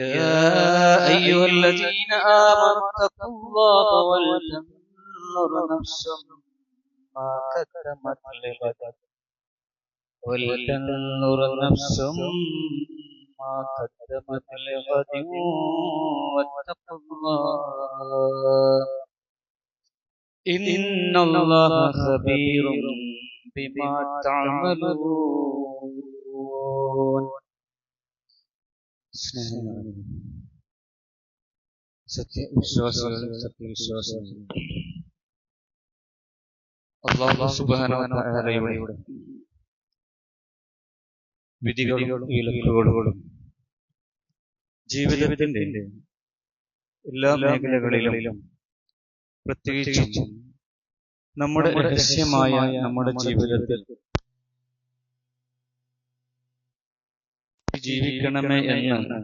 يا أيها الذين آمنوا اتقوا الله ولتنظر نفس ما قدمت لغد ولتنظر نفس ما قدمت لغد واتقوا الله إن الله خبير بما تعملون അള്ളാഹു സുബാനയുടെ വിധികളും ജീവിതത്തിന്റെ എല്ലാ മേഖലകളിലും പ്രത്യേകിച്ചും നമ്മുടെ രഹസ്യമായ നമ്മുടെ ജീവിതത്തിൽ ജീവിക്കണമേ എന്ന്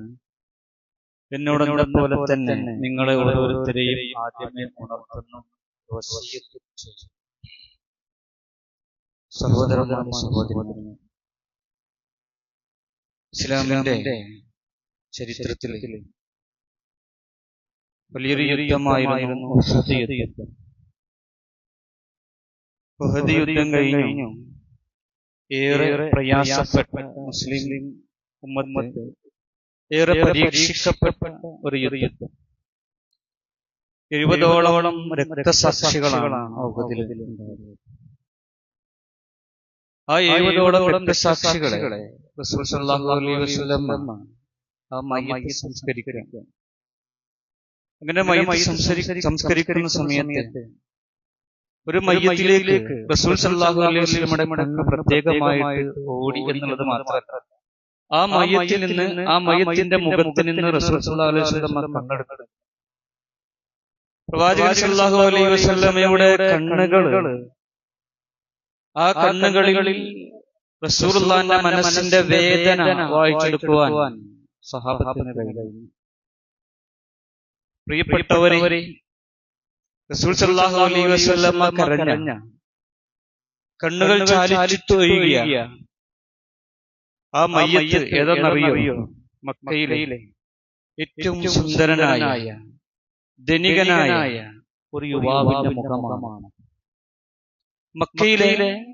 എന്നോട് പോലെ തന്നെ നിങ്ങളെ ഓരോരുത്തരെയും ആദ്യമേ ഉണർത്തുന്നു. സഹോദരന്മാരും ഇസ്ലാമിന്റെ ചരിത്രത്തിൽ വലിയൊരു യുദ്ധമായിരുന്നു യുദ്ധം യുദ്ധം കഴിഞ്ഞു ഏറെ പ്രയാസപ്പെട്ട മുസ്ലിം ഉമ്മത്ത് ഏറെ പരീക്ഷിക്കപ്പെട്ട ഒരു യുദ്ധം. എഴുപതോളോളം രക്തസാക്ഷികളാണ്. ആ എഴുപതോളം രക്തസാക്ഷികളെ ആ മയ്യത്ത് അങ്ങനെ മയ്യത്ത് സംസ്കരിക്കുന്ന സമയത്ത് ഒരു മയ്യത്തിലേക്ക് റസൂൽ സല്ലല്ലാഹു അലൈഹി വസല്ലമയുടെ കണ്ണ് പ്രത്യേകമായിട്ട് ഓടി എന്നുള്ളത് മാത്രമല്ല. ആ മയത്തിൽ നിന്ന് ആ മയത്തിന്റെ മുഖത്ത് നിന്ന് അലൈഹി വസല്ലം പ്രവാചകൻ അലൈഹി കണ്ണുകൾ. ആ കണ്ണുകളിൽ റസൂറുല്ലാന്റെ മനസ്സിന്റെ വേദന വായിച്ചെടുക്കുവാൻ സഹാബത്തിന് കഴിഞ്ഞു. പ്രിയപ്പെട്ടവരെ റസൂൽ സല്ലല്ലാഹു അലൈഹി കരഞ്ഞ കണ്ണുകൾ ചാലിച്ചിട്ടൊഴുകിയ ആ മയ്യത്ത് ഏതെന്നറിയോ? മക്കയിലെ. ഏറ്റവും സുന്ദരനായ ധനികനായ ഒരു യുവാവിന്റെ മുഖമാണ്. മക്കയിലെ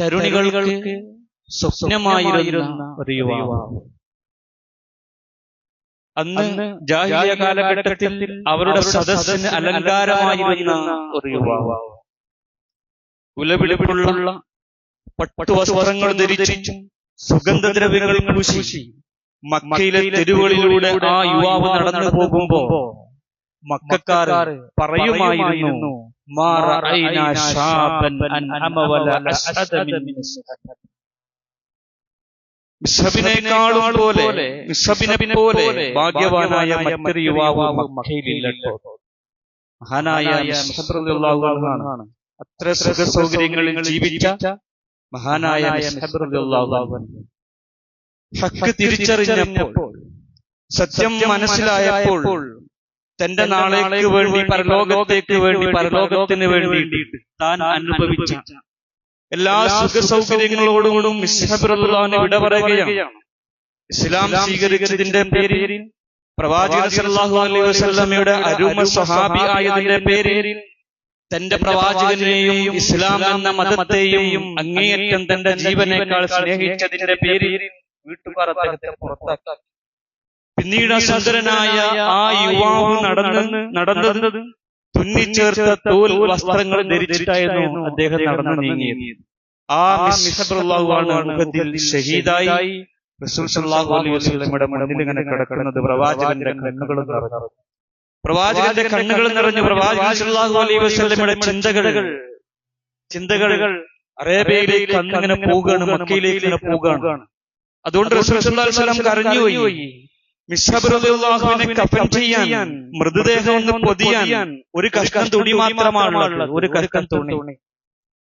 തരുണികൾക്ക് സ്വപ്നമായിരുന്ന ഒരു യുവാവ്. അന്ന് ജാഹിയ കാലഘട്ടത്തിൽ അവരുടെ സദസ്സിന് അലങ്കാരമായിരുന്ന ഒരു യുവാവ്. ഉലവിളിപ്പുള്ള പട്ടുവസ്ത്രങ്ങൾ ധരിച്ചും സുഗന്ധദ്രവ്യങ്ങൾ പൂശി. മക്കയിലെ തെരുവുകളിലൂടെ ആ യുവാവ് നടന്നു പോകുമ്പോ മക്കാർ പറയുമായിരുന്നു "മാ റഅയ്നാ ശാബൻ അൻഅമ വല അസ്അദ മിൻ മിസ്ഹബ്." മിസ്ഹബിനേക്കാളും പോലെ മിസ്ഹബിനെ പോലെ ഭാഗ്യവാനായ മറ്റൊരു യുവാവ് മക്കയിലില്ലട്ടോ മഹാനായ അത്ര സുഖ സൗകര്യങ്ങളിൽ ജീവിച്ച മഹാനായ ഹക്ക് തിരിച്ചറിഞ്ഞപ്പോൾ സത്യം മനസ്സിലായപ്പോൾ തന്റെ നാളേക്ക് വേണ്ടി പരലോകത്തേക്ക് വേണ്ടി പരലോകത്തിന് വേണ്ടി താൻ അനുഭവിച്ച എല്ലാ സുഖ സൗകര്യങ്ങളോടും മിസ്ഹബുറുല്ലാനെ വിട പറയുകയാണ് ഇസ്ലാം സ്വീകരിച്ചതിന്റെ പേരിൽ പ്രവാചകൻ സല്ലല്ലാഹു അലൈഹി വസല്ലമയുടെ അരുമ സ്വഹാബി ആയതിന്റെ പേരിൽ തന്റെ പ്രവാചകനെയും ഇസ്ലാം എന്ന മതത്തെയും അങ്ങേയറ്റം തന്റെ ജീവനേക്കാൾ സ്നേഹിച്ചതിന്റെ പേരിൽ വീട്ടുകാർ അദ്ദേഹത്തെ പുറത്താക്കി. പിന്നീട് ആ സുന്ദരനായ ആ യുവാവ് നടന്ന് നടന്നത് തുന്നിച്ചേർത്ത തോൽ വസ്ത്രങ്ങൾ ധരിച്ചിട്ടായിരുന്നു അദ്ദേഹം നടന്നു നീങ്ങിയത്. ആ മിസബുള്ളാഹുവാണ് മുഖത്തിൽ ഷഹീദായി റസൂൽ സല്ലല്ലാഹു അലൈഹി വസല്ലമയുടെ മുന്നിൽ ഇങ്ങനെ കിടക്കുന്നത് പ്രവാചകന്റെ കണ്ണുകളും നിറഞ്ഞു. പ്രവാചകന്റെ കണ്ണുകൾ നിറഞ്ഞു പ്രവാചകൻ അലൈഹി വസല്ലമയുടെ ചിന്തകൾ. ചിന്തകൾ. അറേബ്യയിലേക്ക് അന്ന് ഇങ്ങനെ പോവുകയാണ് മക്കയിലേക്ക് ഇങ്ങനെ പോവുകയാണ് അതുകൊണ്ട് വസല്ലം കരഞ്ഞുപോയി. മിസ്ഹബ് റളിയല്ലാഹുവിനെ കഫൻ ചെയ്യാൻ മൃതദേഹം ഒന്ന് പൊതിയാൻ ഒരു കഷ്ണം തുണി മാത്രമാണുള്ളത് ഒരു കഷ്ണം തുണി.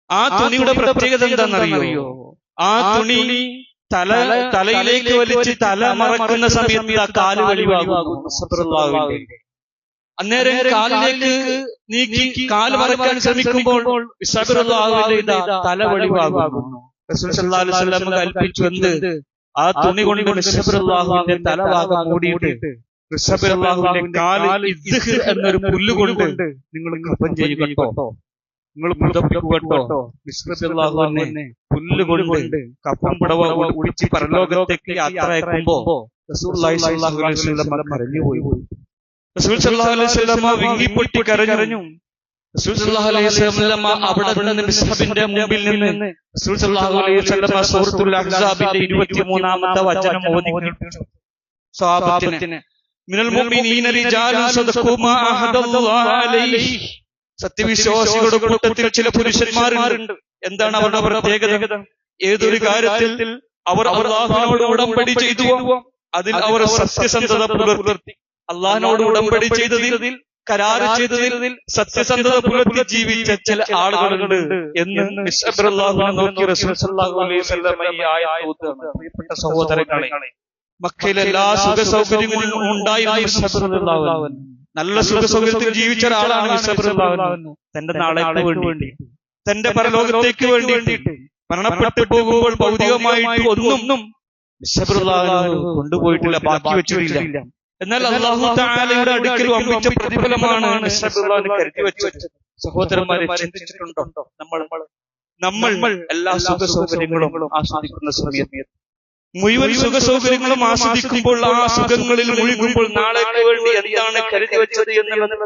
ആ തുണിയുടെ പ്രത്യേകത എന്താണെന്നറിയോ? ആ തുണി തല തലയിലേക്ക് വലിച്ച് തല മറക്കുന്ന സമയത്ത് ആ കാൽ വെളിവാകും അന്നേരം കാലിലേക്ക് നീക്കി കാൽ മറക്കാൻ ശ്രമിക്കുമ്പോൾ കൽപ്പിച്ചു എന്ത്? ആ തുണി കൊണ്ട് ഋഷഭുല്ലാഹുവിന്റെ തലഭാഗം മൂടിയിട്ട് എന്നൊരു പുല്ലുകൊണ്ട് നിങ്ങൾ കപ്പം ചെയ്യുക കേട്ടോ. നിങ്ങൾ പുതപ്പിക്കുകട്ടോ ഋഷഭുല്ലാഹുവിനെ പുല്ലുകൊണ്ട് കപ്പം പുടവ ഒളിച്ച് പരലോകത്തേക്ക് യാത്ര അയക്കുമ്പോ സ്വല്ലല്ലാഹു വിങ്ങിപ്പൊട്ടി കരഞ്ഞു. അവിടെ നിന്ന് മിസ്ഹബിന്റെ മുമ്പിൽ നിന്ന് റസൂൽ സല്ലല്ലാഹു അലൈഹി വസല്ലം സൂറത്തുൽ അഹ്സാബിന്റെ 23ാമത്തെ വചനം ഓതി കേൾപ്പിച്ചു സത്യവിശ്വാസികളുടെ കൂട്ടത്തിൽ ചില പുരുഷന്മാരുണ്ട്. എന്താണ് അവരുടെ പ്രത്യേകത? ഏതൊരു കാര്യത്തിൽ അവർ അള്ളാഹുവിനോട് ഉടമ്പടി ചെയ്തു അതിൽ അവർ സത്യസന്ധത പുലർത്തി. അള്ളാഹിനോട് ഉടമ്പടി ചെയ്തതിൽ കരാറ് ചെയ്തതിൽ സത്യസന്ധത പുലർത്തി ജീവിച്ച ചില ആളുകളുണ്ട് എന്ന് നോക്കി. പ്രിയപ്പെട്ട സഹോദരങ്ങളെ മക്കയിലെ എല്ലാ സുഖ സൗകര്യങ്ങളും ഉണ്ടായിരുന്നു നല്ല സുഖ സൗകര്യത്തിൽ ജീവിച്ച ഒരാളാണ് തന്റെ നാളെ വേണ്ടി തന്റെ പരലോകത്തേക്ക് വേണ്ടിയിട്ട് മരണപ്പെട്ടു പോകുമ്പോൾ ഭൗതികമായിട്ട് ഒന്നും കൊണ്ടുപോയിട്ടില്ല ബാക്കി വെച്ചിട്ടില്ല എന്നാൽ അള്ളാഹു താലയുടെ അടുക്കൽ വമ്പിച്ച പ്രതിഫലമാണ് നിസ്സബ്രല്ലാഹു കരുതി വെച്ചത് സഹോദരന്മാരെ ചിന്തിച്ചിട്ടുണ്ടോ നമ്മൾ നമ്മൾ എല്ലാ സുഖ സൗകര്യങ്ങളും ആസ്വദിക്കുന്ന സമയത്ത് മുഴുവൻ സുഖ സൗകര്യങ്ങളും ആസ്വദിക്കുമ്പോൾ ആ സുഖങ്ങളിൽ മുഴുകുമ്പോൾ നാളേക്ക് വേണ്ടി എന്താണ് കരുതി വെച്ചത് എന്നുള്ളത്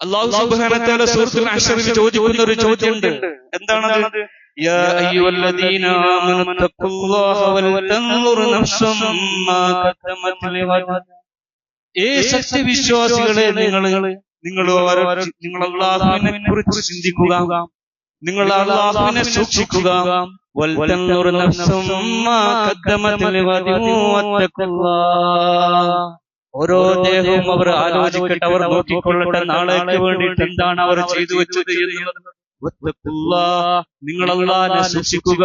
അള്ളാഹു സുബ്ഹാനഹു സൂറത്തുൽ അഹ്സറിൽ ചോദിക്കുന്ന ഒരു ചോദ്യമുണ്ട് എന്താണത് يا أيها الذين آمنوا اتقوا الله ولتنظر نفس ما قدمت لغد ഏ സത്യവിശ്വാസികളെ നിങ്ങൾ നിങ്ങൾ നിങ്ങൾ അള്ളാഹുവിനെ കുറിച്ച് ചിന്തിക്കുക. നിങ്ങൾ അള്ളാഹുവിനെ സൂക്ഷിക്കുക. ഓരോ ദേഹവും അവർ ആലോചിക്കട്ടെ അവർ നോക്കിക്കൊള്ളട്ടെ നാളേക്ക് വേണ്ടിയിട്ട് എന്താണ് അവർ ചെയ്തു വെച്ചത്. നിങ്ങൾ അള്ളാഹിനെ സൂക്ഷിക്കുക.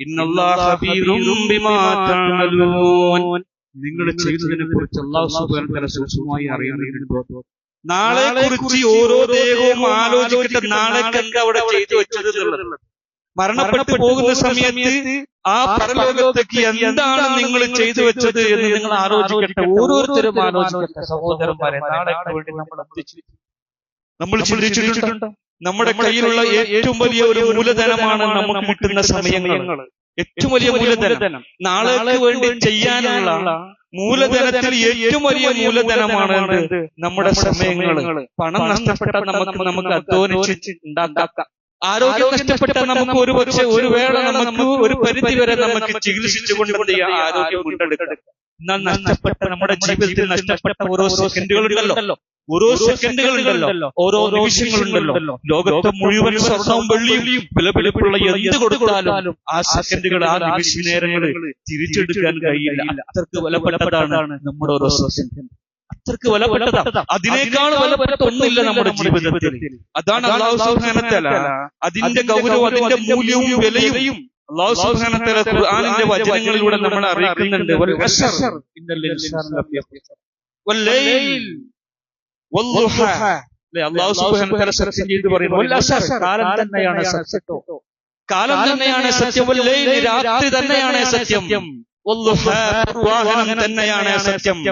ഇന്നല്ലാ ഹബീറും ബിമാ തഅമലൂൻ. നിങ്ങൾ ചെയ്യുന്നതിനെ കുറിച്ച് അള്ളാഹു സൂക്ഷ്മമായി അറിയുന്നുണ്ട്? നാളെ കുറിച്ച് ഓരോ ദേഹവും ആലോചിച്ചിട്ട് നാളെ അവിടെ ചെയ്തു വെച്ചത് മരണപ്പെട്ടു പോകുന്ന സമയത്ത് ആ പരലോകത്തേക്ക് എന്താണ് നിങ്ങൾ ചെയ്തു വെച്ചത് എന്ന് നിങ്ങൾ ആലോചിക്കട്ടെ ഓരോരുത്തരും ആലോചിക്കട്ടെ. സഹോദരന്മാരെ നാളെ വേണ്ടി നമ്മൾ നമ്മൾ ചിന്തിച്ചിട്ടുണ്ട്? നമ്മുടെ കയ്യിലുള്ള ഏറ്റവും വലിയ ഒരു മൂലധനമാണ് നമുക്ക് കിട്ടുന്ന സമയങ്ങൾ ഏറ്റവും വലിയ മൂലധനം. നാളേക്ക് വേണ്ടി ചെയ്യാനുള്ള മൂലധനത്തിൽ ഏറ്റവും വലിയ മൂലധനമാണ് നമ്മുടെ സമയങ്ങൾ പണം നഷ്ടപ്പെട്ട നമുക്ക് നമുക്ക് അധ്വാനിച്ച് ഉണ്ടാക്കാം. ആരോഗ്യം നഷ്ടപ്പെട്ട നമുക്ക് ഒരു പക്ഷെ ഒരു വേള നമുക്ക് ഒരു പരിധി വരെ നമുക്ക് ചികിത്സിച്ചുകൊണ്ട്? ആരോഗ്യം വീണ്ടെടുക്കാം എന്നാൽ നഷ്ടപ്പെട്ട നമ്മുടെ ജീവിതത്തിൽ നഷ്ടപ്പെട്ട ഓരോ സെക്കൻഡുകൾ ഉണ്ടല്ലോ. ഓരോ സെക്കൻഡുകൾ ഉണ്ടല്ലോ ഓരോ നിമിഷങ്ങളുണ്ടല്ലോ. ലോകത്തെ മുഴുവൻ സ്വർണവും വെള്ളിയും വിലപിടിപ്പുള്ള എന്ത് കൊടുത്താലും ആ സെക്കൻഡുകൾ ആ നിമിഷ നേരങ്ങൾ തിരിച്ചെടുക്കാൻ കഴിയില്ല. അത്രയ്ക്ക് വിലപ്പെട്ടതാണ് നമ്മുടെ ഓരോ സെക്കൻഡ്. അത്രയ്ക്ക് വിലപ്പെട്ടതാ അതിനേക്കാൾ വിലപ്പെട്ട ഒന്നില്ല നമ്മുടെ ജീവിതത്തിൽ. അതാണ് അള്ളാഹു അതിന്റെ ഗൗരവം അതിന്റെ മൂല്യവും വിലയും അള്ളാഹു ഖുർആനിന്റെ വചനങ്ങളിലൂടെ നമ്മൾ അറിയിക്കുന്നുണ്ട്. അള്ളാഹു വതആല സത്യം ചെയ്ത് പറയുന്നു. കാലം തന്നെയാണ് സത്യം. കാലം തന്നെയാണ് സത്യം. രാത്രി തന്നെയാണ് സത്യം. വാഹനം തന്നെയാണ് സത്യം.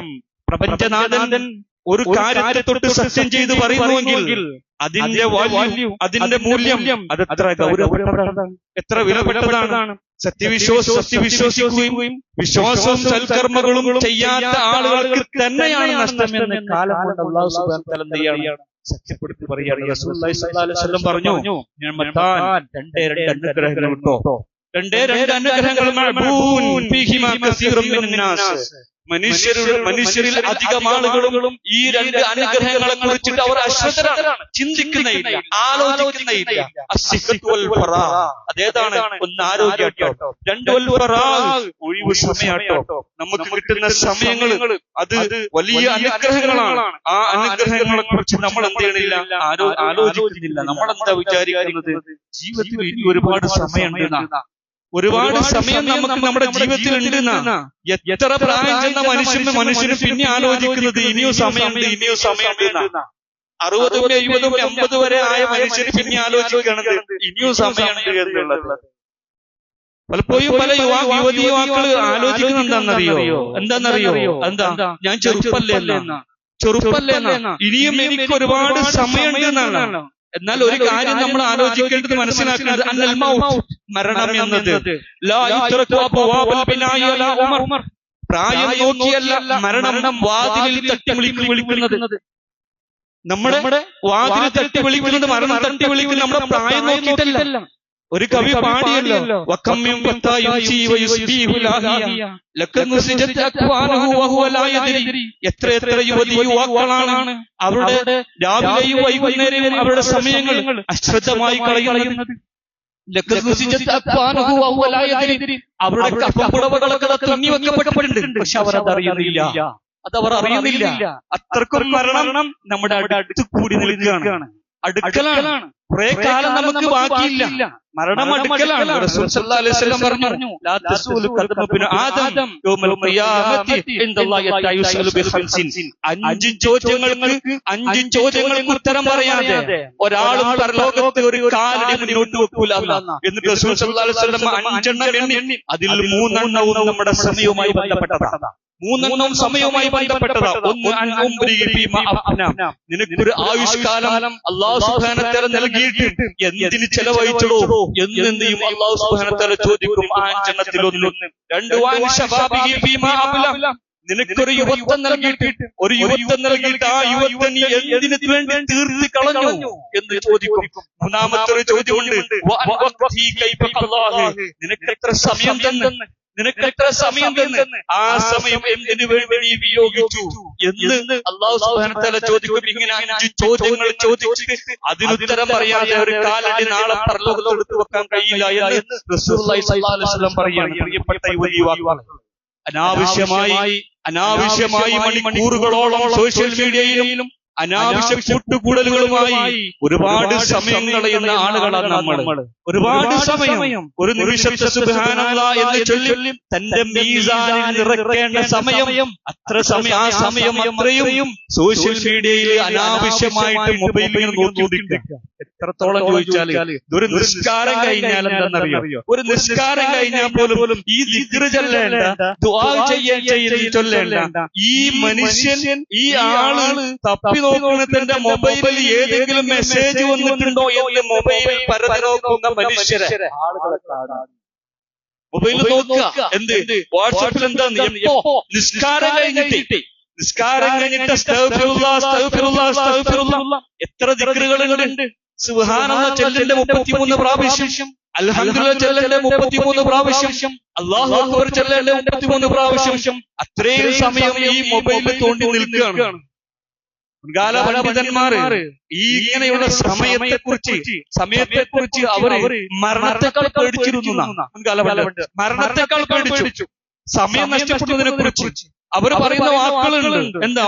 പ്രപഞ്ചനാഥൻ ഒരു കാര്യത്തെ തൊട്ട് സത്യം ചെയ്ത് പറയുന്നുവെങ്കിൽ അതിന്റെ വാല്യൂ അതിന്റെ മൂല്യം അത് എത്ര ഗൗരവപ്പെട്ടതാണ്? എത്ര വിലപ്പെട്ടതാണ്? സത്യവിശ്വാസം സത്യവിശ്വസിക്കുകയും വിശ്വാസവും സൽക്കർമ്മങ്ങളും ചെയ്യാത്ത ആളുകൾക്ക് തന്നെയാണ് നഷ്ടമെന്ന് കാലം കൊണ്ട് ചെയ്യാണ്? സത്യപ്പെടുത്തി പറയുകയാണ്. പറഞ്ഞു ഞാൻ മത്താൻ രണ്ടേ രണ്ട് അനുഗ്രഹങ്ങൾ കേട്ടോ രണ്ടേ രണ്ട് അനുഗ്രഹങ്ങൾ മനുഷ്യരുടെ മനുഷ്യരിൽ അധികം ആളുകളും ഈ രണ്ട് അനുഗ്രഹങ്ങളെ കുറിച്ചിട്ട് അവർ അശ്രദ്ധരാണ്. ചിന്തിക്കുന്നില്ല ആലോചിക്കുന്നില്ല. അതേതാണ് ഒന്ന് ആരോഗ്യാട്ടോ. രണ്ടു. ഒഴിവ് സമയാട്ടോ. നമുക്ക് കിട്ടുന്ന സമയങ്ങൾ അത് വലിയ അനുഗ്രഹങ്ങളാണ്. ആ അനുഗ്രഹങ്ങളെ കുറിച്ച് നമ്മൾ എന്ത് ചെയ്യണില്ല? ആലോചിക്കുന്നില്ല. നമ്മൾ എന്താ വിചാരിക്കുന്നത്? ജീവിതത്തിൽ ഇനി ഒരുപാട് സമയമുണ്ട് ഒരുപാട് സമയം നമുക്ക് നമ്മുടെ ജീവിതത്തിൽ ഉണ്ടെന്ന എത്ര പ്രായം ചെന്ന മനുഷ്യന് മനുഷ്യന് പിന്നെ ആലോചിക്കുന്നത് ഇനിയും സമയമുണ്ട് ഇനിയും സമയമുണ്ട് അറുപതും എഴുപതും എൺപത് വരെ ആയ മനുഷ്യന് പിന്നെ ആലോചിക്കണത് ഇനിയും സമയമുണ്ട് എന്നുള്ളത്. പലപ്പോഴും പല യുവാ യുവതി യുവാക്കൾ ആലോചിക്കുന്നത് എന്താണെന്നറിയോ? എന്താണെന്നറിയോ? എന്താ? ഞാൻ ചെറുപ്പല്ലേ ചെറുപ്പല്ലേ ഇനിയും എനിക്ക് ഒരുപാട് സമയമുണ്ട് എന്നാണ് എന്നാൽ ഒരു കാര്യം നമ്മൾ ആലോചിക്കേണ്ടത് മനസ്സിലാക്കേണ്ടത് അന്നൽ മൗത്ത് മരണം എന്നത്. ലാ യുത്രകു അബ്വാബൽ ബിനായി അലാ ഉമർ. പ്രായം നോക്കിയല്ല മരണം വാതിലിൽ തട്ടി വിളിക്കു വിളിക്കുന്നത്. നമ്മുടെ വാതിൽ തട്ടി വിളിക്കുന്നത് മരണം തട്ടി വിളിക്കുന്നത് നമ്മുടെ പ്രായം നോക്കിയിട്ടല്ല. ഒരു കവി പാടിയല്ലോ. എത്ര എത്ര യുവതി യുവാക്കളാണ്. അവരുടെ രാവിലെയും വൈകുന്നേരവും അവരുടെ സമയങ്ങൾ അശ്രദ്ധമായി കളയുന്നത്. അവരുടെ കപ്പുടവകളൊക്കെ തുന്നി വെക്കപ്പെട്ടിട്ടുണ്ട്. പക്ഷെ അവർ അതറിയുന്നില്ല അതവർ അറിയുന്നില്ല. അത്രക്കും മരണം നമ്മുടെ അടുത്ത് കൂടി നിൽക്കുകയാണ്. അടുക്കലാണ്. കുറെ കാലം നമുക്ക് ബാക്കിയില്ല. മരണം അടുക്കലാണ്. റസൂൽ സല്ലല്ലാഹു അലൈഹി വസല്ലം പറഞ്ഞു. അഞ്ച് ചോദ്യങ്ങൾക്ക് അഞ്ച് ചോദ്യങ്ങൾക്ക് ഉത്തരം പറയാതെ ഒരാളും പരലോകത്ത് ഒരു കാലടി മുന്നോട്ട് വെക്കൂല. എന്നിട്ട് റസൂൽ സല്ലല്ലാഹു അലൈഹി വസല്ലം അഞ്ചെണ്ണം എണ്ണി. അതിൽ മൂന്നെണ്ണവും നമ്മുടെ സമയവുമായി ബന്ധപ്പെട്ടതാണ്. മൂന്നെണ്ണവും സമയവുമായി ബന്ധപ്പെട്ടതാ. ഒന്ന്. നിനക്കൊരു ആയുഷ്കാലം അള്ളാഹു സുബ്ഹാനഹു നൽകിയിട്ട് എന്തിന് ചെലവഴിച്ചടോ? എന്നെന്തെയും അള്ളാഹു സുബ്ഹാനഹു ചോദിക്കും ആ അഞ്ചെണ്ണത്തിലൊന്ന് രണ്ട്. നിനക്കൊരു യുവത്വം നൽകിയിട്ട് ഒരു യുവത്വം നൽകിയിട്ട് ആ യുവത്വം നീ എന്തിനു വേണ്ടി തീർത്ത് കളഞ്ഞു എന്ന് ചോദിക്കും. മൂന്നാമത്തെ ഒരു ചോദ്യമുണ്ട്. നിനക്ക് എത്ര സമയം തന്നെ? നിനക്ക് എത്ര സമയം തന്നെ? ആ സമയം എന്തിനു വേണ്ടി വിയോഗിച്ചു എന്ന് അള്ളാഹു ചോദിക്കും ഇങ്ങനെ അഞ്ച് ചോദ്യങ്ങൾ ചോദിച്ച് അതിനുത്തരം പറയാതെ ഒരു കാലടി നാളെ പരലോകത്ത് എടുത്തു വെക്കാൻ കഴിയില്ല എന്ന് പറയാണ്. പ്രിയപ്പെട്ട യുവതി അനാവശ്യമായി അനാവശ്യമായി മണിക്കൂറുകളോളം സോഷ്യൽ മീഡിയയിലും അനാവശ്യ കൂട്ടുകൂടലുകളുമായി ഒരുപാട് സമയം കളയുന്ന ആളുകളാണ് നമ്മൾ ഒരുപാട് സമയം ഒരു നിമിഷത്തെ എന്ന് ചൊല്ലി തന്റെ മീസാനിൽ നിറക്കേണ്ട സമയം. അത്ര സമയം ആ സമയം അത്രയും സോഷ്യൽ മീഡിയയിൽ അനാവശ്യമായിട്ട് മൊബൈലിൽ നോക്കിക്കൊണ്ടിരിക്കുക. എത്രത്തോളം ചോദിച്ചാൽ ഒരു നിസ്കാരം കഴിഞ്ഞാൽ എന്താണെന്നറിയോ ഒരു നിസ്കാരം കഴിഞ്ഞാൽ പോലും ഈ ദിഗ്ര ചൊല്ലേണ്ട ചെയ്യാൻ ചൊല്ലേണ്ട. ഈ മനുഷ്യൻ ഈ ആൾ തപ്പി നോക്കുന്ന തന്റെ മൊബൈലിൽ ഏതെങ്കിലും മെസ്സേജ് വന്നിട്ടുണ്ടോ എന്ന് മൊബൈലിൽ പരതി നോക്കുന്ന മനുഷ്യരെ. മൊബൈൽ നോക്കുക. എന്ത്? വാട്സാപ്പിൽ എന്താ എപ്പോ? നിസ്കാരം കഴിഞ്ഞിട്ട്. നിസ്കാരം കഴിഞ്ഞിട്ട്. എത്ര ദിക്റുകളുണ്ട് സുഹാനെന്ന ചെല്ലന്റെ മുപ്പത്തിമൂന്ന് പ്രാവശ്യം. അൽഹംദുലില്ലാ ചെല്ലന്റെ മുപ്പത്തിമൂന്ന് പ്രാവശ്യം. അള്ളാഹു അക്ബർ ചെല്ലേണ്ട മുപ്പത്തിമൂന്ന് പ്രാവശ്യം. അത്രയും സമയം ഈ മൊബൈലിൽ തോണ്ടി നിൽക്കുകയാണ്. മുൻകാല പണ്ഡിതന്മാർ ഈ ഇങ്ങനെയുള്ള സമയത്തെ കുറിച്ച് സമയത്തെ കുറിച്ച് അവർ മരണത്തെക്കാൾ പേടിച്ചിരുന്നു. മുൻകാല പണ്ഡിതർ മരണത്തെക്കാൾ പേടിച്ചു. സമയം നഷ്ടപ്പെടുന്നതിനെ കുറിച്ച് അവർ പറയുന്ന വാക്കുകളുണ്ട്. എന്താ.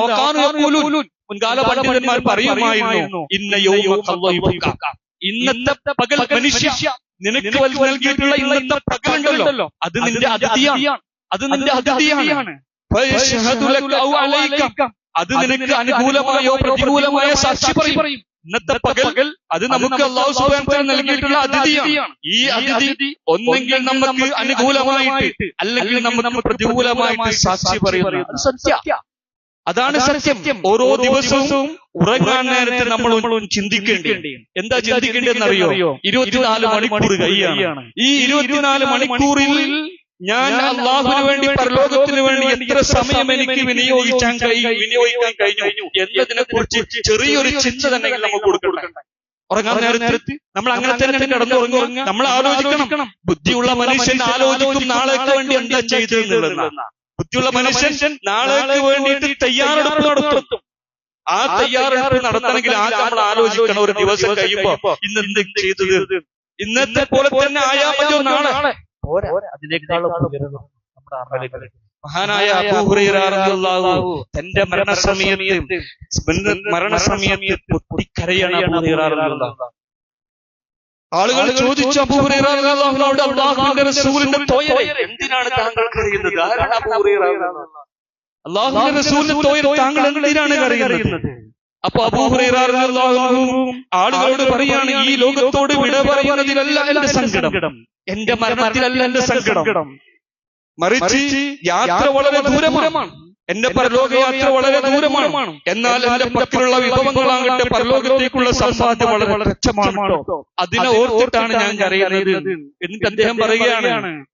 മുൻകാല പണ്ഡിതന്മാർ പറയുമായിരുന്നു ഇന്ന യൗമ ഖല്ലയുബക്ക. ഇന്നത്തെ പകൽ മനുഷ്യ നിനക്ക് നൽകിയിട്ടുള്ള ഇന്നത്തെ പകലുണ്ടല്ലോ. അത് നിന്റെ അതിഥിയാണ്. അത് നിന്റെ അതിഥിയാണ്. അത് നിനക്ക് അനുകൂലമായോ പ്രതികൂലമായോ സാക്ഷി പറയും. ഇന്നത്തെ പകൽ അത് നമുക്ക് അള്ളാഹു തആല നൽകിയിട്ടുള്ള അതിഥിയാണ്. ഈ അതിഥി ഒന്നെങ്കിൽ നമുക്ക് അനുകൂലമായിട്ട് അല്ലെങ്കിൽ നമുക്ക് പ്രതികൂലമായിട്ട് സാക്ഷി പറയുന്നത് സത്യ. അതാണ് സത്യം. ഓരോ ദിവസവും ഉറങ്ങാൻ നേരത്തെ നമ്മൾ ചിന്തിക്കേണ്ടി എന്താ ചിന്തിക്കേണ്ടതെന്നറിയോ? ഇരുപത്തിനാല് മണിക്കൂർ കഴിയാണ് ഈ ഇരുപത്തിനാല് മണിക്കൂറിൽ ഞാൻ അള്ളാഹുവിന് വേണ്ടി പരലോകത്തിന് വേണ്ടി എത്ര സമയം എനിക്ക് വിനിയോഗിക്കാൻ കഴിയും വിനിയോഗിക്കാൻ കഴിഞ്ഞു. എന്നതിനെ കുറിച്ച് ചെറിയൊരു ചിന്ത തന്നെ നമുക്ക് കൊടുക്കണം ഉറങ്ങാൻ നേരത്ത് നമ്മൾ അങ്ങനെ തന്നെ കിടന്നുറങ്ങുക. നമ്മൾ ആലോചിക്കണം. ബുദ്ധിയുള്ള മനുഷ്യൻ ആലോചിക്കും നാളേക്ക് വേണ്ടി എന്താ ചെയ്തതെന്നുള്ളതാണ് ബുദ്ധിയുള്ള മനുഷ്യൻ നാളേക്ക് വേണ്ടിയിട്ട് തയ്യാറെടുപ്പ് നടത്തും. ആ തയ്യാറെടുപ്പ് നടത്തണമെങ്കിൽ ആ നമ്മൾ ആലോചിക്കണം. ഒരു ദിവസം കഴിയുമ്പോ ഇന്ന് എന്ത് ചെയ്തത്? ഇന്നത്തെ പോലെ തന്നെ ആയാൽ മതിയോ നാളെ? അതിനേക്കാളും നമ്മുടെ അമലുകൾ മഹാനായ തന്റെ മരണസമയത്ത് മരണസമയത്ത് പൊട്ടിക്കരയാണ് ആളുകൾ ചോദിച്ചു അല്ലാഹുവിന്റെ റസൂലിന്റെ തോയൽ എന്തിനാണ് താങ്കൾ കരയുന്നത്? ആരാണ് റസൂലിന്റെ തോയൽ താങ്കൾ എന്തിനാണ് കരയുന്നത്? അപ്പൊ ആളുകളോട് പറയാണ് ഈ ലോകത്തോട് വിട പറയുന്നതിലല്ല എന്റെ സങ്കടം. എന്റെ മരണത്തിലല്ല എന്റെ സങ്കടം. മറിച്ച് യാത്ര വളരെ ദൂരമാണ്. എന്റെ പരലോക യാത്ര വളരെ ദൂരമാണ്. എന്നാൽ എന്റെ പക്കലുള്ള വിഭവങ്ങളാകട്ടെ പരലോകത്തേക്കുള്ള സമ്പാദ്യം വളരെ തുച്ഛമാണ് അതിനെ ഓർത്തിട്ടാണ് ഞാൻ കരയുന്നത് എന്നിട്ട് അദ്ദേഹം പറയുകയാണ്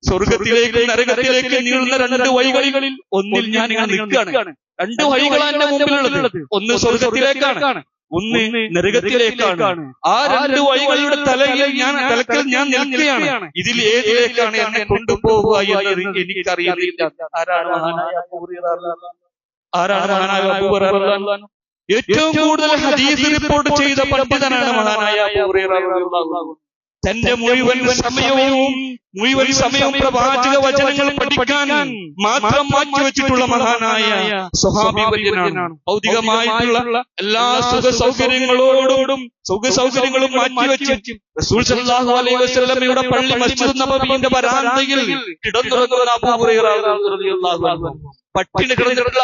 സ്വർഗത്തിലേക്ക് നരകത്തിലേക്ക് നീളുന്ന രണ്ട് വഴികളിൽ ഒന്നിൽ ഞാൻ ഇങ്ങനെ നിൽക്കുകയാണ്. രണ്ട് വഴികളാണ് എന്റെ മുമ്പിലുള്ളത്. ഒന്ന് സ്വർഗത്തിലേക്കാണ്. ഒന്ന് നരകത്തിലേക്കാണ്. ആ രണ്ട് വഴികളുടെ തലയിൽ ഞാൻ തലക്കൽ ഞാൻ നിൽക്കുകയാണ്. ഇതിൽ ഏതിലേക്കാണ് എന്നെ കൊണ്ടുപോകുക എന്നത് എനിക്കറിയില്ല. ആരാണ് ആരാണ് മഹാനായ ഏറ്റവും കൂടുതൽ ഹദീസ് റിപ്പോർട്ട് ചെയ്ത പണ്ഡിതനാണ് മഹാനായ അബൂ ഹുറൈറ റളിയല്ലാഹു അൻഹു. തന്റെ മുഴുവൻ സമയവും മുഴുവൻ സമയവും പ്രവാചക വചനങ്ങൾ പഠിക്കാൻ മാത്രം മാറ്റി വെച്ചിട്ടുള്ള മഹാനായ സ്വഹാബി വര്യനാണ് ഭൗതികമായിട്ടുള്ള എല്ലാ സുഖ സൗകര്യങ്ങളോടും സുഖ സൗകര്യങ്ങളും മാറ്റിവെച്ച് റസൂൽ സല്ലല്ലാഹു അലൈഹി വസല്ലമയുടെ പള്ളി മസ്ജിദ് നബവിയുടെ വരാന്തയിൽ കിടന്നുറങ്ങുന്ന റളിയല്ലാഹു അൻഹു. പട്ടിണി കിടന്നിട്ടുള്ള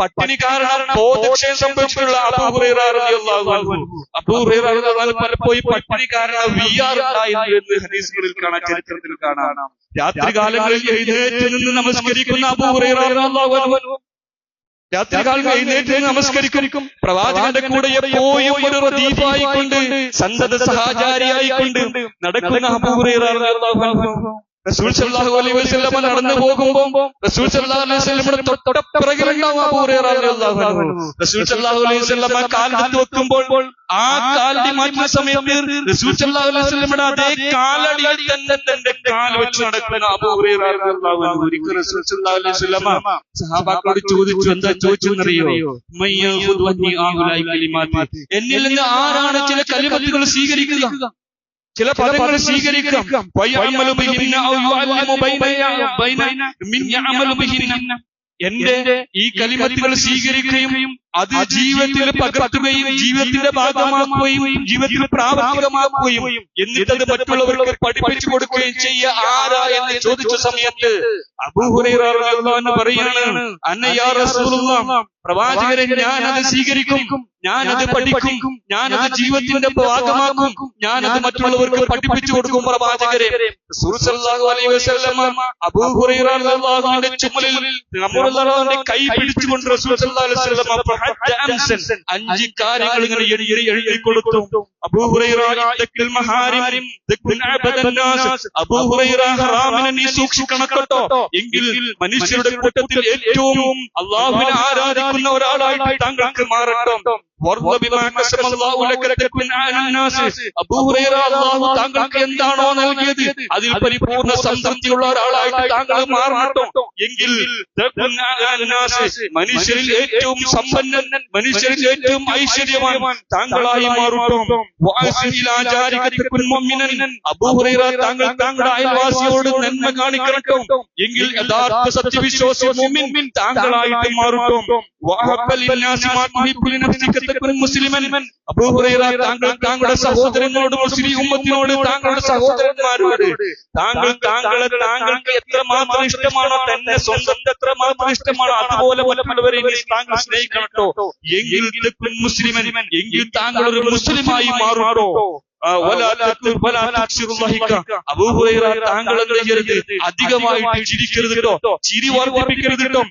പട്ടിണി കാരണം ബോധക്ഷയം സംഭവിച്ചിട്ടുള്ള അബൂ ഹുറൈറ റളിയല്ലാഹു അബൂ ഹുറൈറ റളിയല്ലാഹു അൻഹു പലപ്പോഴും പട്ടിണി കാരണം വിയാറുണ്ടായിരുന്നു എന്ന് ഹദീസുകളിൽ കാണാം. ചരിത്രത്തിൽ കാണാം. രാത്രി കാലങ്ങളിൽ എഴുന്നേറ്റ് നിന്ന് നമസ്കരിക്കുന്ന അബൂ ഹുറൈറ റളിയല്ലാഹു അൻഹു. രാത്രി കാലം എഴുന്നേറ്റ് നിന്ന് നമസ്കരിക്കും. പ്രവാചകന്റെ കൂടെ എപ്പോഴും ഒരു റദീഫായിക്കൊണ്ട് സന്തത സഹചാരിയായിക്കൊണ്ട് നടക്കുന്ന അബൂ ഹുറൈറ റളിയല്ലാഹു അൻഹു. റസൂൽ സല്ലല്ലാഹു അലൈഹി വസല്ലം നടന്നു പോകുമ്പോൾ റസൂൽ സല്ലല്ലാഹു അലൈഹി അബൂ ഹുറൈറ റളിയല്ലാഹു അൻഹു. റസൂൽ സല്ലല്ലാഹു അലൈഹി വസല്ലം വെക്കുമ്പോൾ ആ കാലിന്റെ മാറ്റുന്ന സമയത്ത് റസൂൽ സല്ലല്ലാഹു അലൈഹി വസല്ലമയുടെ അതേ കാലടിയിൽ തന്നെ തന്റെ കാൽ വെച്ച് നടക്കുന്ന അബൂ ഹുറൈറ റളിയല്ലാഹു അൻഹു. ഒരിക്കൽ റസൂൽ സല്ലല്ലാഹു അലൈഹി വസല്ലം സഹാബാക്കളോട് ചോദിച്ചു എന്താ ചോദിച്ചെന്നറിയോ? ആഹുലൈ കലിമാത്തി. എന്നിൽ നിന്ന് ആരാണ് ചില കലിമത്തുകൾ സ്വീകരിക്കുക? ചില പദങ്ങൾ സ്വീകരിക്കാം. എന്റെ ഈ കലിമത്തുകൾ സ്വീകരിക്കുകയും അത് ജീവിതത്തിൽ പകർത്തുകയും ജീവിതത്തിന്റെ ഭാഗമാക്കുകയും ജീവിതത്തിൽ പ്രാവർത്തികമാക്കുകയും എന്നിട്ട് അത് മറ്റുള്ളവർക്ക് പഠിപ്പിച്ചു കൊടുക്കുകയും ചെയ്യ ആരാ എന്ന് ചോദിച്ച സമയത്ത് അബൂഹുറൈറ പറയാണ് അന്ന യാ പ്രവാചകരെ ഞാൻ അത് സ്വീകരിക്കും. ഞാനത് പഠിക്കും അത് ജീവിതത്തിന്റെ ഭാഗമാക്കും. ഞാൻ അത് മറ്റുള്ളവർക്ക് പഠിപ്പിച്ചു കൊടുക്കും പ്രവാചകരെ. റസൂൽ സല്ലല്ലാഹു അലൈഹി വസല്ലം അബൂ ഹുറൈറ റളിയല്ലാഹു അൻഹുവിന്റെ ചുമലിൽ നമ്മുടെ കൈ പിടിച്ചുകൊണ്ട് അഞ്ച് കാര്യങ്ങൾ ഇങ്ങനെ എഴുതി എഴുതി എഴുതി കൊടുത്തു. അബൂ ഹുറൈറ ഇത്തഖിൽ മഹാരിം ദഖുൽ അബദന്നാസ് അബൂ ഹുറൈറ ഹറാമിനെ നീ സൂക്ഷിക്കണം കേട്ടോ എങ്കിൽ മനുഷ്യരുടെ കൂട്ടത്തിൽ ഏറ്റവും അള്ളാഹുവിനെ ആരാധിക്കുന്ന ഒരാളായിട്ട് താങ്കൾക്ക് മാറട്ടോ. താങ്കൾക്ക് എന്താണോ നൽകിയത്? അതിൽ പരിപൂർണ സംതൃപ്തിയുള്ള ഒരാളായിട്ട് താങ്കൾ മാറണം. എങ്കിൽ മനുഷ്യരിൽ ഏറ്റവും സമ്പന്നൻ മനുഷ്യരിൽ ഏറ്റവും ഐശ്വര്യവാൻ താങ്കളായി ഹുറൈറ താങ്കൾ താങ്കളുടെ അയൽവാസിയോട് നന്മ കാണിക്കണം. എങ്കിൽ യഥാർത്ഥ സത്യവിശ്വാസി താങ്കളായിട്ട് വഅഹബ്ബ മുസ്ലിമൻ അബൂഹുറൈറ താങ്കൾ താങ്കളുടെ സഹോദരങ്ങളോട് മുസ്ലിം ഉമ്മത്തിനോട് താങ്കളുടെ സഹോദരന്മാരോട് താങ്കൾ താങ്കളെ താങ്കൾക്ക് എത്ര മാത്രം ഇഷ്ടമാണോ തന്നെ സ്വന്തം എത്രമാത്രം ഇഷ്ടമാണോ അതുപോലെ പോലെ നീ താങ്കൾ സ്നേഹിക്കണം കേട്ടോ. എങ്കിൽ മുസ്ലിം മുസ്ലിമൻ എങ്കിൽ താങ്കൾ ഒരു മുസ്ലിമായി മാറുട്ടോ താങ്കൾ എന്ത് ചെയ്യരുത് അധികമായിട്ട് ചിരിക്കരുത് കേട്ടോ. ചിരി വർദ്ധിപ്പിക്കരുത് കേട്ടോ.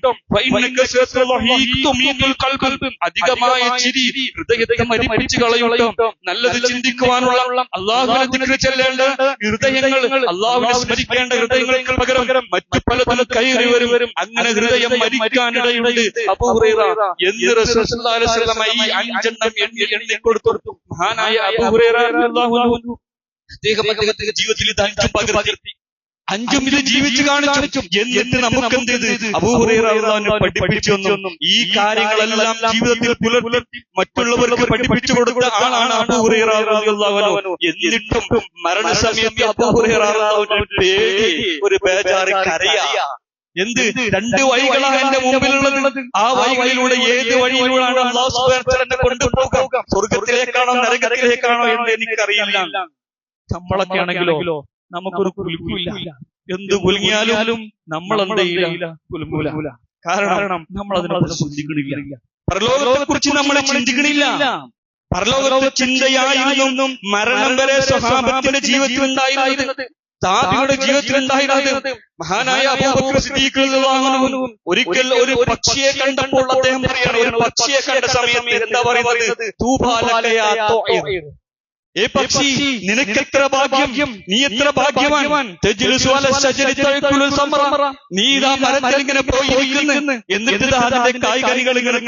അധികമായ ചിരി ഹൃദയത്തെ മരിപ്പിച്ച് കളയും കേട്ടോ നല്ലത് ചിന്തിക്കുവാനുള്ള അള്ളാഹുവിനെ ചെല്ലേണ്ട ഹൃദയങ്ങൾ അള്ളാഹുവിനെ സ്മരിക്കേണ്ട ഹൃദയങ്ങൾക്ക് പകരം മറ്റു പലതും കയറി വരും. അങ്ങനെ ഹൃദയം മരിക്കാനിടയുണ്ട്. ഹുറൈറ എന്ന് ഈ അഞ്ചെണ്ണം എണ്ണി എണ്ണി കൊടുത്തു മഹാനായ അദ്ദേഹം അദ്ദേഹത്തിന്റെ ജീവിതത്തിൽ ഇത് അഞ്ചും പകർത്തി. അഞ്ചും ഇത് ജീവിച്ചു കാണിച്ചു എന്നിട്ട് നമുക്ക് എന്ത് ചെയ്ത്? അബൂഹുറൈറിനെ പഠിപ്പിച്ചൊന്നും ഈ കാര്യങ്ങളെല്ലാം ജീവിതത്തിൽ പുലർത്തി മറ്റുള്ളവർക്ക് പഠിപ്പിച്ചു കൊടുത്ത ആളാണ് അബൂഹുറൈറിയാഹു എന്നിട്ടും മരണസമയത്ത് അബൂഹുറൈറിന് പേടി. ഒരു ബേജാറ് കരയാ. എന്ത്? രണ്ട് വഴികളാണ് എന്റെ മുമ്പിലുള്ളത്. ആ വഴികളിലൂടെ ഏത് വഴിയിലൂടെയാണ് എന്നെ കൊണ്ടുപോകാം? സ്വർഗത്തിലേക്കാണോ നരകത്തിലേക്കാണോ എന്ന് എനിക്കറിയില്ല. നമ്മളൊക്കെ ആണെങ്കിലോ നമുക്കൊരു കുലുക്കില്ല എന്ത് കുലുങ്ങിയാലും നമ്മൾ എന്ത് ചെയ്യില്ല? കുലുങ്ങൂല. കാരണം നമ്മൾ അതിനെ ചിന്തിക്കണില്ല. പരലോകത്തെ കുറിച്ച് നമ്മൾ ചിന്തിക്കണില്ല. പരലോകത്തെ ചിന്തയായിരുന്നു മരണം വരെ സ്വഭാവത്തിന്റെ ജീവിതത്തിൽ ഉണ്ടായിരുന്നത്. താബിയുടെ ജീവിതത്തിൽ ഉണ്ടായിരുന്നത് മഹാനായ ഒരിക്കൽ ഒരു പക്ഷിയെ കണ്ടപ്പോൾ അദ്ദേഹം പറയാണ് ഒരു പക്ഷിയെ കണ്ട സമയത്ത് എന്താ പറയുന്നത്? ത്വഇർ. ഏ പക്ഷി നിനക്ക് എത്ര ഭാഗ്യം? നീ എത്ര ഭാഗ്യവാൻ. നീ ഇതാ മരത്തിൽ ഇങ്ങനെ പോയി എന്നിട്ട് അതിന്റെ കായ്കനികൾ ഇങ്ങനെ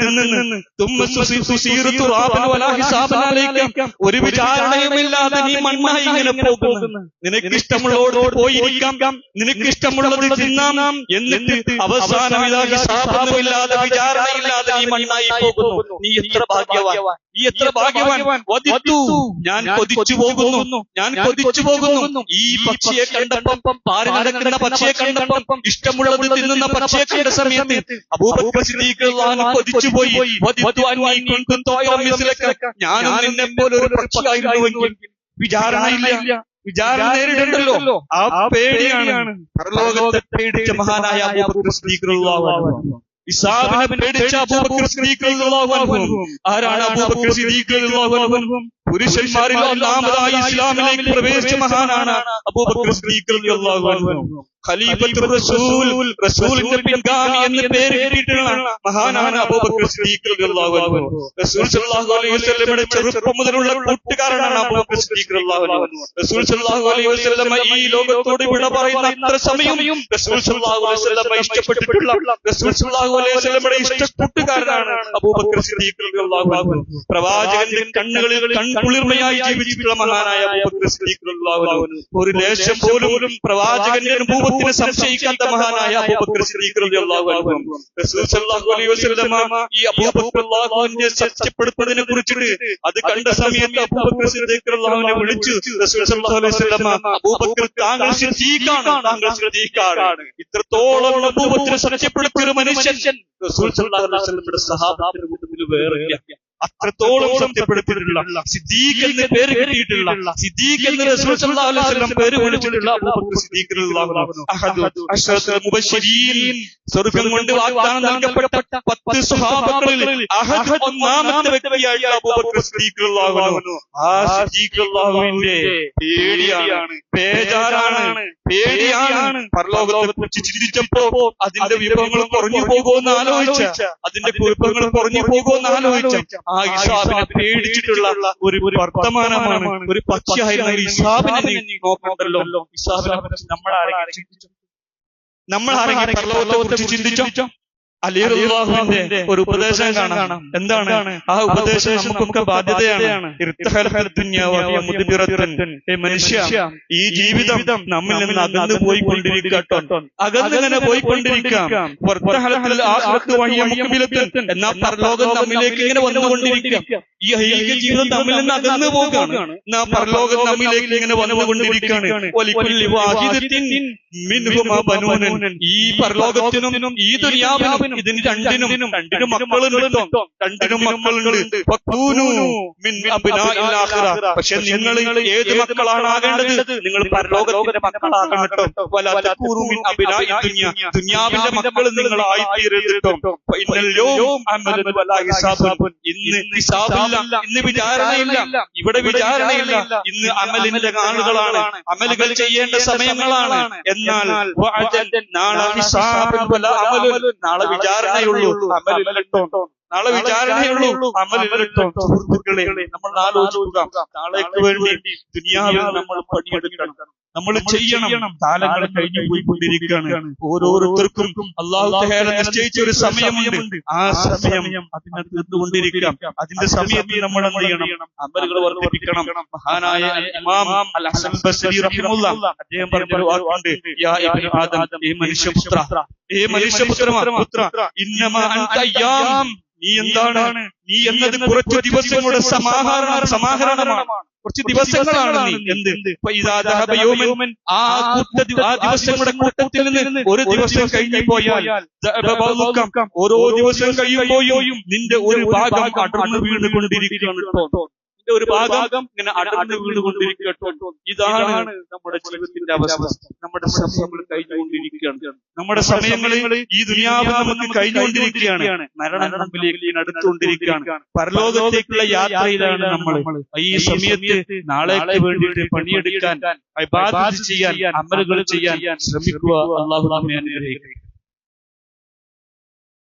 അലൈക. ഒരു വിചാരണയുമില്ലാതെ നീ മണ്ണായി ഇങ്ങനെ പോകുന്നു. നിനക്ക് ഇഷ്ടമുള്ളോട് പോയിരിക്കാം. നിനക്ക് ഇഷ്ടമുള്ളത് തിന്നാം. എന്നിട്ട് അവസാനം ഇതാ ഹിസാബൊന്നുമില്ലാതെ വിചാരണയില്ലാതെ നീ മണ്ണായി പോകുന്നു. നീ എത്ര ഭാഗ്യവാൻ? നീ എത്ര ഭാഗ്യവാൻ? ഞാൻ കൊതിച്ചു പോകുന്നു. ഞാൻ കൊതിച്ചു പോകുന്നു. ഈ പക്ഷിയെ കണ്ടപ്പം പാറി നടക്കുന്ന പക്ഷിയെ കണ്ടപ്പം ഇഷ്ടമുള്ളത് തിന്നുന്ന പക്ഷിയെ കണ്ട സമയത്ത് കൊതിച്ചു പോയി. ഞാനും നിന്നെ പോലെ ഒരു പക്ഷിയായിരുന്നുവെങ്കിൽ വിചാരണയില്ല വിചാരണ നേരിടണ്ടല്ലോ. ആ പേടിയാണ്. പരലോകത്തെ പേടിച്ച മഹാനായ അബൂബക്കർ അൻഹു ഇസാബിനെ പേടിച്ച ആരാണ് അബൂബക്കർ സിദ്ദീഖ് റളിയല്ലാഹു അൻഹു? പുരുഷന്മാരിൽ ഒന്നാമതായി ഇസ്ലാമിലേക്ക് പ്രവേശിച്ച മഹാനാണ് അബൂബക്കർ റസൂലിന്റെ പിൻഗാമി എന്ന് പേര് കിട്ടിയിട്ടുള്ള മഹാനാണ് അബൂബക്കർ സിദ്ദീഖ് റളിയല്ലാഹു അൻഹു. റസൂൽ സല്ലല്ലാഹു അലൈഹി വസല്ലമയുടെ ചെറുപ്പം മുതലുള്ള കൂട്ടുകാരനാണ് അബൂബക്കർ സിദ്ദീഖ് റളിയല്ലാഹു അൻഹു. റസൂൽ സല്ലല്ലാഹു അലൈഹി വസല്ലമ ഈ ലോകത്തോട് വിട പറയുന്ന അത്ര സമയം റസൂൽ സല്ലല്ലാഹു അലൈഹി വസല്ലമ ഇഷ്ടപ്പെട്ടിട്ടുള്ള റസൂൽ സല്ലല്ലാഹു അലൈഹി വസല്ലമയുടെ ഇഷ്ടക്കൂട്ടുകാരനാണ് അബൂബക്കർ സിദ്ദീഖ് റളിയല്ലാഹു അൻഹു. പ്രവാചകന്റെ കണ്ണുകളിൽ കൺകുളിർമയായി ജീവിച്ചിട്ടുള്ള മഹാനായ അബൂബക്കർ സിദ്ദീഖ് റളിയല്ലാഹു അൻഹു. ഒരു ലേശം പോലും പ്രവാചകന്റെ അനുഭവത്തിന് സംശയിക്കാത്ത മഹാനായ അബൂബക്കർ ഈ അബൂബക്കർ സത്യപ്പെടുത്തതിനെ കുറിച്ചിട്ട് അത് കണ്ട സമയത്ത് അബൂബക്കർ റളിയല്ലാഹുവിനെ വിളിച്ചു അബൂബക്കർ താങ്കൾ സിദ്ദീഖാണ് താങ്കൾ സിദ്ദീഖാണ് ഇത്രത്തോളം അബൂബക്കർ സത്യപ്പെടുത്തിയ ഒരു മനുഷ്യൻ സഹാബത്തിന്റെ കൂട്ടത്തിൽ വേറെ. അത്രത്തോളം സത്യപ്പെടുത്തിയിട്ടുള്ള സിദ്ദീഖ് എന്ന് പേര് കിട്ടിയിട്ടുള്ള സിദ്ദീഖ് എന്ന് റസൂൽ സല്ലല്ലാഹു അലൈഹി വസല്ലം പേര് വിളിച്ചിട്ടുള്ള അബൂബക്കർ സിദ്ദീഖ് റളിയല്ലാഹു അൻഹു അഹദു. അശ്റത്തുൽ മുബശ്ശിരീൻ സ്വർഗം കൊണ്ട് വാഗ്ദാനം നൽകപ്പെട്ട പത്ത് സ്വഹാബക്കളിൽ അഹദ് ഒന്നാമത്തെ വ്യക്തിയായ അബൂബക്കർ സിദ്ദീഖ് റളിയല്ലാഹു അൻഹു ആ സിദ്ദീഖ് റളിയല്ലാഹുവിന്റെ പേടിയാണ്. പേജാറാണ് പേടിയാണ്. പരലോകത്തെ കുറിച്ച് ചിന്തിച്ചപ്പോ അതിന്റെ വിഭവങ്ങൾ കുറഞ്ഞു പോകുമെന്ന് ആലോചിച്ച അതിന്റെ കുഴപ്പങ്ങൾ കുറഞ്ഞു പോകുമെന്ന് ആലോചിച്ച. ആ ഇസാബിനെ പേടിച്ചിട്ടുള്ള ഒരു വർത്തമാനമാണ് ഒരു പക്ഷിയായിരുന്ന ഇസാബിനെ നീ നോക്കണ്ടല്ലോ. ഇസാബിനെ നമ്മൾ ആരെങ്കിലും ചിന്തിച്ചോ? നമ്മൾ ആരെങ്കിലും പരലോകത്തെ കുറിച്ച് ചിന്തിച്ചോ? അലി റളിയല്ലാഹുവിന്റെ ഒരു ഉപദേശം കാണാം. എന്താണ്? ആ ഉപദേശം നമുക്കൊക്കെ ബാധ്യതയാണ്. മനുഷ്യ ഈ ജീവിതം നമ്മിൽ നിന്ന് അകന്നു പോയിക്കൊണ്ടിരിക്കട്ടോ. അകന്നിങ്ങനെ പോയിക്കൊണ്ടിരിക്കാം. എന്നാ പരലോകം നമ്മിലേക്ക് ഇങ്ങനെ വന്നുകൊണ്ടിരിക്കാം. ഈ ഹൈലിക ജീവിതം നമ്മിൽ നിന്ന് അകന്നു പോകുകയാണ് എന്നാ പരലോകം നമ്മിലേക്ക് ഇങ്ങനെ വന്നുകൊണ്ടിരിക്കുകയാണ്. ഈ പരലോകത്തിനും ഈ ദുനിയാവിനും ഇതിന് രണ്ടിനും രണ്ടിനും മക്കളുണ്ട്. രണ്ടിനും മക്കളുണ്ട്. പക്ഷെ നിങ്ങൾ ഏത് മക്കളാണ് ആകേണ്ടത്? നിങ്ങൾ പരലോകത്തിന്റെ മക്കളാകണം കേട്ടോ. വലാ മിൻ അബ്നാഇ ദുനിയ. ദുനിയാവിന്റെ മക്കൾ നിങ്ങൾ ഹിസാബുൻ ഇന്ന് ഹിസാബില്ല ഇന്ന് വിചാരണയില്ല. ഇവിടെ വിചാരണയില്ല. ഇന്ന് അമലിന്റെ ആളുകളാണ് അമലുകൾ ചെയ്യേണ്ട സമയങ്ങളാണ്. എന്നാൽ നാളെ നാളെ വിചാരണയുള്ളൂ. അമലില്ലട്ടോ നാളെ വിചാരണയുള്ളൂ. അമലില്ലട്ടോ സുഹൃത്തുക്കളെ നമ്മൾ ആലോചിക്കുക. നാളേക്ക് വേണ്ടി ദുനിയാവിൽ നമ്മൾ പണിയെടുക്കണം. നമ്മൾ ചെയ്യണം. കാലങ്ങൾ കഴിഞ്ഞു പോയിക്കൊണ്ടിരിക്കുകയാണ്. ഓരോരുത്തർക്കും അള്ളാഹു നിശ്ചയിച്ച ഒരു സമയമുണ്ട്. ആ സമയം അതിനെ തീർന്നുകൊണ്ടിരിക്കാം അതിന്റെ സമയത്ത് നമ്മൾ എന്ത് ചെയ്യണം? അമലുകൾ വർദ്ധിപ്പിക്കണം. മഹാനായ ഇമാം അൽ ഹസൻ ബസ്രി റഹിമുള്ള അദ്ദേഹം പറഞ്ഞ ഒരു വാക്കുണ്ട്. യാ ഇബ്നു ആദം ഏ മനുഷ്യപുത്ര ഏ മനുഷ്യപുത്ര പുത്ര. ഇന്നമ അൻത അയ്യാം നീ എന്താണ്? നീ എന്നത് കുറച്ചു ദിവസങ്ങളുടെ സമാഹരണ സമാഹരണമാണ്. കുറച്ച് ദിവസങ്ങളാണ് എന്ത് ആ ആ ദിവസങ്ങളുടെ കൂട്ടത്തിൽ നിന്ന് ഒരു ദിവസം കഴിഞ്ഞു പോയാൽ ഓരോ ദിവസം കഴിയുമ്പോഴും നിന്റെ ഒരു ഭാഗം അടർന്നു വീണുകൊണ്ടിരിക്കുകയാണ് ഇതിന്റെ ഒരു ഭാഗം ഇങ്ങനെ അടർന്നു വീണുകൊണ്ടിരിക്കട്ടോ ഇതാണ് നമ്മുടെ ജീവിതത്തിന്റെ അവസ്ഥ. നമ്മുടെ സമയങ്ങൾ കഴിഞ്ഞുകൊണ്ടിരിക്കുകയാണ്. നമ്മുടെ സമയങ്ങളിൽ ഈ ദുനിയാവ് നമുക്ക് കഴിഞ്ഞുകൊണ്ടിരിക്കുകയാണ്. മരണം മുമ്പിലേക്ക് ഇങ്ങനെ അടുത്തുകൊണ്ടിരിക്കുകയാണ് പരലോകത്തേക്കുള്ള യാത്രയിലാണ് നമ്മൾ ഈ സമയത്ത് നാളേക്ക് വേണ്ടിയിട്ട് പണിയെടുക്കാൻ ചെയ്യാൻ അമലുകൾ ചെയ്യാൻ ശ്രമിക്കുക അള്ളാഹു നമ്മെ അനുഗ്രഹിക്കും